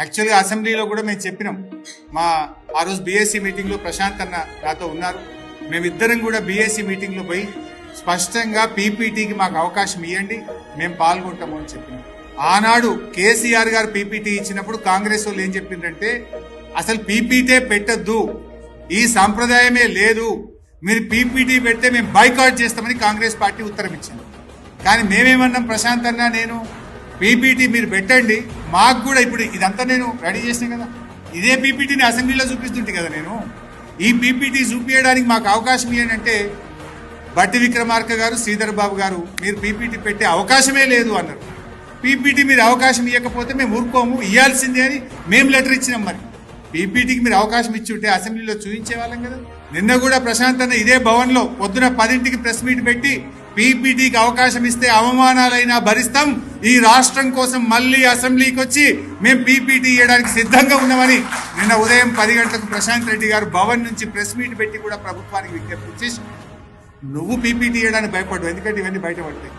యాక్చువల్గా అసెంబ్లీలో కూడా మేము చెప్పినాం. మా ఆ రోజు బీఎస్సీ మీటింగ్లో ప్రశాంత్ అన్న నాతో ఉన్నారు. మేమిద్దరం కూడా బీఎస్సీ మీటింగ్లో పోయి స్పష్టంగా పీపీటీకి మాకు అవకాశం ఇవ్వండి మేము పాల్గొంటాము అని చెప్పినాం. ఆనాడు కేసీఆర్ గారు పీపీటీ ఇచ్చినప్పుడు కాంగ్రెస్ వాళ్ళు ఏం చెప్పిందంటే అసలు పీపీటే పెట్టద్దు. ఈ సంప్రదాయమే లేదు. మీరు పీపీటీ పెడితే మేము బైకాట్ చేస్తామని కాంగ్రెస్ పార్టీ ఉత్తరం ఇచ్చింది. కానీ మేమేమన్నాం ప్రశాంత్ అన్న నేను పీపీటీ మీరు పెట్టండి. మాకు కూడా ఇప్పుడు ఇదంతా నేను రెడీ చేసిన కదా. ఇదే పీపీటీని అసెంబ్లీలో చూపిస్తుంటే కదా నేను. ఈ పీపీటీ చూపించడానికి మాకు అవకాశం ఏంటంటే బట్టి విక్రమార్క గారు శ్రీధర్ బాబు గారు మీరు పీపీటీ పెట్టే అవకాశమే లేదు అన్నారు. పీపీటీ మీరు అవకాశం ఇవ్వకపోతే మేము ఊరుకోము ఇవ్వాల్సిందే అని మేము లెటర్ ఇచ్చినాం మరి. పీపీటీకి మీరు అవకాశం ఇచ్చి ఉంటే అసెంబ్లీలో చూపించే వాళ్ళం కదా. నిన్న కూడా ప్రశాంత్ అన్న ఇదే భవన్లో పొద్దున పదింటికి ప్రెస్ మీట్ పెట్టి పీపీటీకి అవకాశం ఇస్తే అవమానాలైనా భరిస్తాం. ఈ రాష్ట్రం కోసం మళ్ళీ అసెంబ్లీకి వచ్చి మేము పీపీటీ ఇవ్వడానికి సిద్ధంగా ఉన్నామని నిన్న ఉదయం పది గంటలకు ప్రశాంత్ రెడ్డి గారు భవన్ నుంచి ప్రెస్ మీట్ పెట్టి కూడా ప్రభుత్వానికి విజ్ఞప్తి చేసి నువ్వు పీపీటీ ఇవ్వడానికి భయపడవు ఎందుకంటే ఇవన్నీ బయటపడతాయి.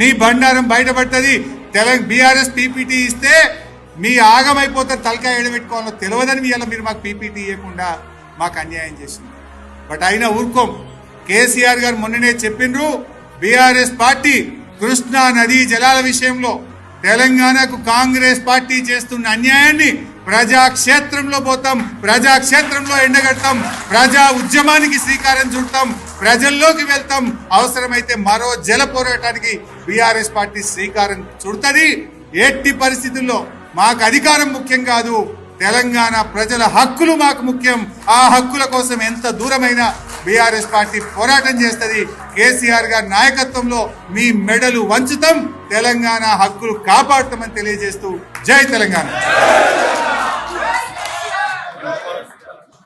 నీ బండారం బయటపడుతుంది. తెలంగాణ బీఆర్ఎస్ పీపీటీ ఇస్తే మీ ఆగమైపోతారు తలకాయ ఎడబెట్టుకోవాలో తెలియదని మీ మీరు మాకు పీపీటీ ఇవ్వకుండా మాకు అన్యాయం చేసింది. బట్ అయినా ఊరుకోం. కేసీఆర్ గారు మొన్ననే చెప్పిండ్రు బీఆర్ఎస్ పార్టీ కృష్ణా నదీ జలాల విషయంలో తెలంగాణకు కాంగ్రెస్ పార్టీ చేస్తున్న అన్యాయాన్ని ప్రజాక్షేత్రంలో పోతాం ప్రజాక్షేత్రంలో ఎండగడతాం ప్రజా ఉద్యమానికి శ్రీకారం చుడతాం ప్రజల్లోకి వెళ్తాం. అవసరమైతే మరో జల పోరాటానికి బీఆర్ఎస్ పార్టీ శ్రీకారం చుడుతుంది. ఎట్టి పరిస్థితుల్లో మాకు అధికారం ముఖ్యం కాదు. తెలంగాణ ప్రజల హక్కులు మాకు ముఖ్యం. ఆ హక్కుల కోసం ఎంత దూరమైనా బీఆర్ఎస్ పార్టీ పోరాటం చేస్తుంది. కేసీఆర్ గారి నాయకత్వంలో మీ మెడలు వంచుతాం. తెలంగాణ హక్కులు కాపాడుతామని తెలియజేస్తూ జై తెలంగాణ.